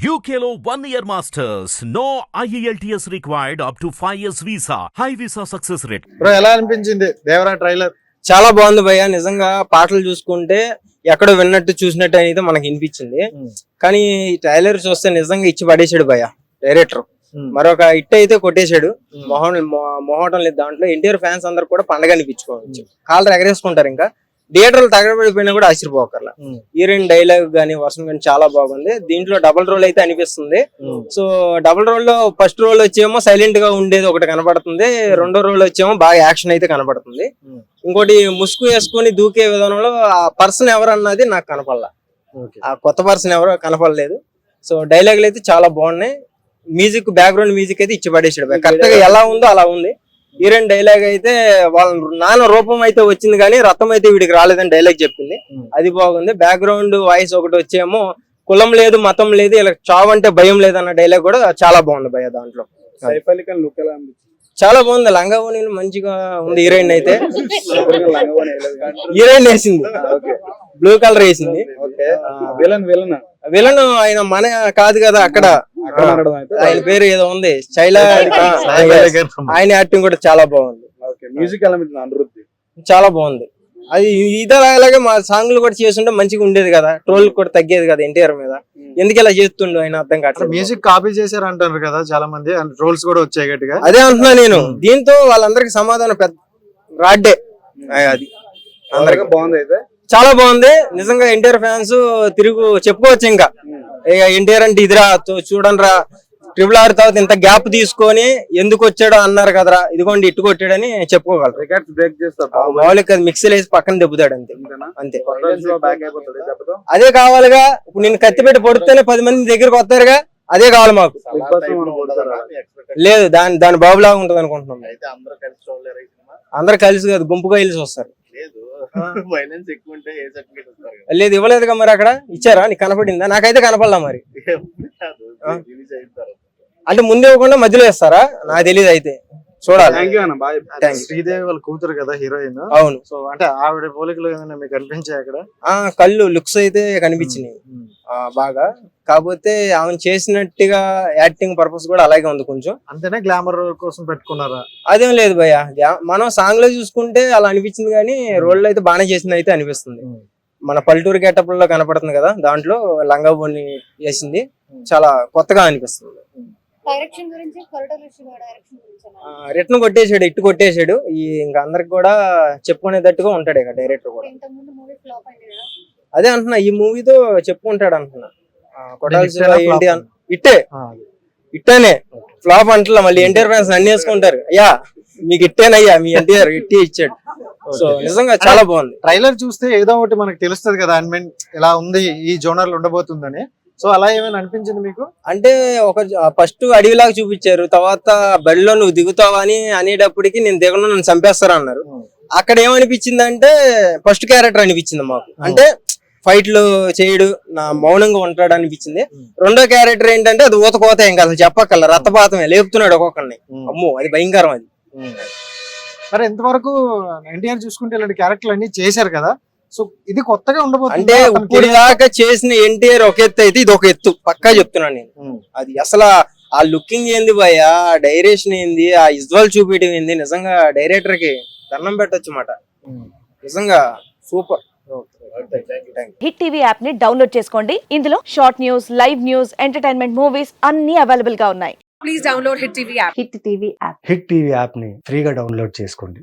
One year masters. No E IELTS required up to 5 years visa. High visa success rate. Bro ఎలా అనిపించింది? Devara trailer చాలా బాగుంది భయ్య. నిజంగా పాటలు చూసుకుంటే ఎక్కడో విన్నట్టు చూసినట్టు అయితే మనకి వినిపించింది కానీ ఈ ట్రైలర్ చూస్తే నిజంగా ఇచ్చి పడేసాడు భయ్య డైరెక్టర్ మరొక హిట్ అయితే కొట్టేశాడు. మొహం మొహటం లేదు దాంట్లో ఎన్టీఆర్ ఫ్యాన్స్ అందరు కూడా పండగ అనిపించుకోవచ్చు. కాళ్ళు ఎగరేసుకుంటారు ఇంకా. థియేటర్లు తగలబడిపోయినా కూడా ఆశ్చర్యపోకర్లా. హీరోయిన్ డైలాగ్ గానీ వర్షం కానీ చాలా బాగుంది. దీంట్లో డబుల్ రోల్ అయితే అనిపిస్తుంది. సో డబుల్ రోల్లో ఫస్ట్ రోల్ వచ్చేమో సైలెంట్గా ఉండేది ఒకటి కనబడుతుంది రెండో రోల్ వచ్చేమో బాగా యాక్షన్ అయితే కనబడుతుంది ఇంకోటి ముసుగు వేసుకొని దూకే విధానంలో ఆ పర్సన్ ఎవరు అన్నది నాకు కనపడలా. ఆ కొత్త పర్సన్ ఎవరో కనపడలేదు. సో డైలాగులు అయితే చాలా బాగున్నాయి. మ్యూజిక్ బ్యాక్గ్రౌండ్ మ్యూజిక్ అయితే ఇచ్చి పడేసాడు కరెక్ట్గా ఎలా ఉందో అలా ఉంది. హీరోయిన్ డైలాగ్ అయితే వాళ్ళ నాన్న రూపం అయితే వచ్చింది కానీ రథం అయితే వీడికి రాలేదని డైలాగ్ చెప్పింది. అది బాగుంది. బ్యాక్గ్రౌండ్ వాయిస్ ఒకటి వచ్చేమో కులం లేదు మతం లేదు ఇలా చావు అంటే భయం లేదు అన్న డైలాగ్ కూడా చాలా బాగుంది భయ దాంట్లో. చాలా బాగుంది. లంగా ఓణీలు మంచిగా ఉంది హీరోయిన్ అయితే. లంగవని. హీరోయిన్ వేసింది. బ్లూ కలర్ వేసింది. విలన్ ఆయన మన కాదు కదా అక్కడ. ఆయన పేరు ఏదో ఉంది. శైలా. ఆయన యాక్టింగ్ కూడా చాలా బాగుంది. ఓకే మ్యూజిక్ చాలా బాగుంది. అది ఇదే అలాగే మా సాంగ్లు కూడా చేస్తుంటే మంచిగా ఉండేది కదా. ట్రోల్ కూడా తగ్గేది కదా ఎన్టీఆర్ మీద. ఎందుకు ఇలా చేస్తుండో ఆయన అర్థం కావట్లేదు. మ్యూజిక్ కాపీ చేశారు అంటారు కదా చాలా మంది. అండ్ రోల్స్ కూడా వచ్చాయి గట్టిగా. అదే అంటున్నా నేను. దీంతో వాళ్ళందరికి సమాధానం పెద్ద రాడ్డే. అది. అందరికి బాగుంది అయితే. చాలా బాగుంది. నిజంగా ఎన్టీఆర్ ఫ్యాన్స్ తిరుగు చెప్పుకోవచ్చు ఇంకా. ఎన్టీఆర్ అంటే ఇదిరా చూ- చూడండి రా ట్రిపుల్ ఆర్ తర్వాత ఇంత గ్యాప్ తీసుకొని ఎందుకు వచ్చాడో అన్నారు కదరా. ఇదిగోండి ఇట్టు కొట్టాడని చెప్పుకోగలరు. రికార్డ్స్ బ్రేక్ చేస్తారు మౌలిక మిక్సీలు వేసి పక్కన దెబ్బతాడు అంతే. అంతే. అదే కావాలిగా ఇప్పుడు నేను కత్తి పెట్టి పొడితేనే పది మంది దగ్గరకు వస్తారుగా అదే కావాలి మాకు? లేదు దాని దాని బాబులాగా ఉంటది అనుకుంటున్నాం అందరు కలిసి కాదు గుంపుగా కలిసి వస్తారు. వైలెన్స్ ఎక్కువ ఉంటే ఏ సర్టిఫికేట్ వస్తారు. లేదు ఇవ్వలేదుగా మరి అక్కడ? ఇచ్చారా? నీకు కనపడిందా? నాకైతే కనపడలా మరి. అంటే ముందే ఇవ్వకుండా మధ్యలో ఇస్తారా నాకు తెలియదు అయితే. చూడాలి. థ్యాంక్ యూ అన్న. శ్రీదేవి వాళ్ళ కూతురు కదా హీరోయిన్ అవును. సో అంటే ఆవిడ పోలికలు ఏమైనా మీకు అనిపించాయి అక్కడ? ఆ కళ్ళు లుక్స్ అయితే కనిపించినాయి. ఆ, బాగా. కాకపోతే ఆమె చేసినట్టుగా యాక్టింగ్ పర్పస్ కూడా అలాగే ఉంది కొంచెం. అంతేనే? గ్లామర్ కోసం పెట్టుకున్నారా? అదేం లేదు భయ్య. ధ్యా- మనం సాంగ్లో చూసుకుంటే అలా అనిపించింది కానీ రోల్ అయితే బాగానే చేసింది అయితే అనిపిస్తుంది. మన పల్లెటూరు గెటప్లో కనపడుతుంది కదా దాంట్లో లంగా బోని వేసింది చాలా కొత్తగా అనిపిస్తుంది. డైరెక్షన్ గురించి కొరటల శివ డైరెక్షన్ గురించి అన్నారు. రిటర్న్ కొట్టేశాడు ఇట్టు కొట్టేశాడు. ఈ ఇంకా అందరికి కూడా చెప్పుకునేటట్టుగా ఉంటాడు ఇక డైరెక్టర్ కూడా. అదే అంటున్నా ఈ మూవీతో చెప్పుకుంటాడు అంటున్నా. శివ ఏంటి? అన్- ఇట్టే. ఆ, ఇట్టేనే. ఫ్లాప్ అంటలా మళ్ళీ ఎన్టీఆర్ ఫ్యాన్స్ అన్ని వేసుకుంటారు. అయ్యా మీకు ఇట్టేనయ్యా మీ ఎన్టీఆర్ ఇట్టే ఇచ్చాడు. సో నిజంగా చాలా బాగుంది. ట్రైలర్ చూస్తే ఏదో ఒకటి మనకు తెలుస్తుంది కదా ఐ మీన్ ఇలా ఉంది ఈ జోనర్ ఉండబోతుందని. సో అలా ఏమైనా అనిపించింది మీకు? అంటే ఒక ఫస్ట్ అడవిలాగా చూపించారు. తర్వాత బడిలో నువ్వు దిగుతావా అని అనేటప్పటికి నేను దిగను నన్ను చంపేస్తారు అన్నారు. అక్కడ ఏమనిపించింది అంటే ఫస్ట్ క్యారెక్టర్ అనిపించింది మాకు. అంటే ఫైట్లు చేయడు నా మౌనంగా ఉంటాడు అనిపించింది. రెండో క్యారెక్టర్ ఏంటంటే అది ఊత కోత ఏం కాదు చెప్పక్కల రక్తపాతమే లేపుతున్నాడు ఒక్కొక్కరిని అమ్మో అది భయంకరం అది. మరి ఎంతవరకు ఎన్టీఆర్ చూసుకుంటే ఇలాంటి క్యారెక్టర్లు అన్ని చేశారు కదా. సో ఇది కొత్తగా ఉండబోతుంది. అంటే ఇప్పుడు దాకా చేసిన ఎన్టీఆర్ ఒక ఎత్తు అయితే ఇది ఒక ఎత్తు. పక్కా చెప్తున్నాను నేను. అది అసలు ఆ లుకింగ్ ఏంది భయ ఆ డైరెక్షన్ ఏంది? ఆ ఇజ్వల్ చూపించడం ఏంది? నిజంగా డైరెక్టర్కి దండం పెట్టొచ్చు మాట. నిజంగా సూపర్. హిట్ టీవీ యాప్ని డౌన్లోడ్ చేసుకోండి. ఇందులో short news live news entertainment movies అన్ని అవైలబుల్గా ఉన్నాయి. Please download Hit TV app. Hit TV app hit TV యాప్ని ఫ్రీగా డౌన్లోడ్ చేసుకోండి.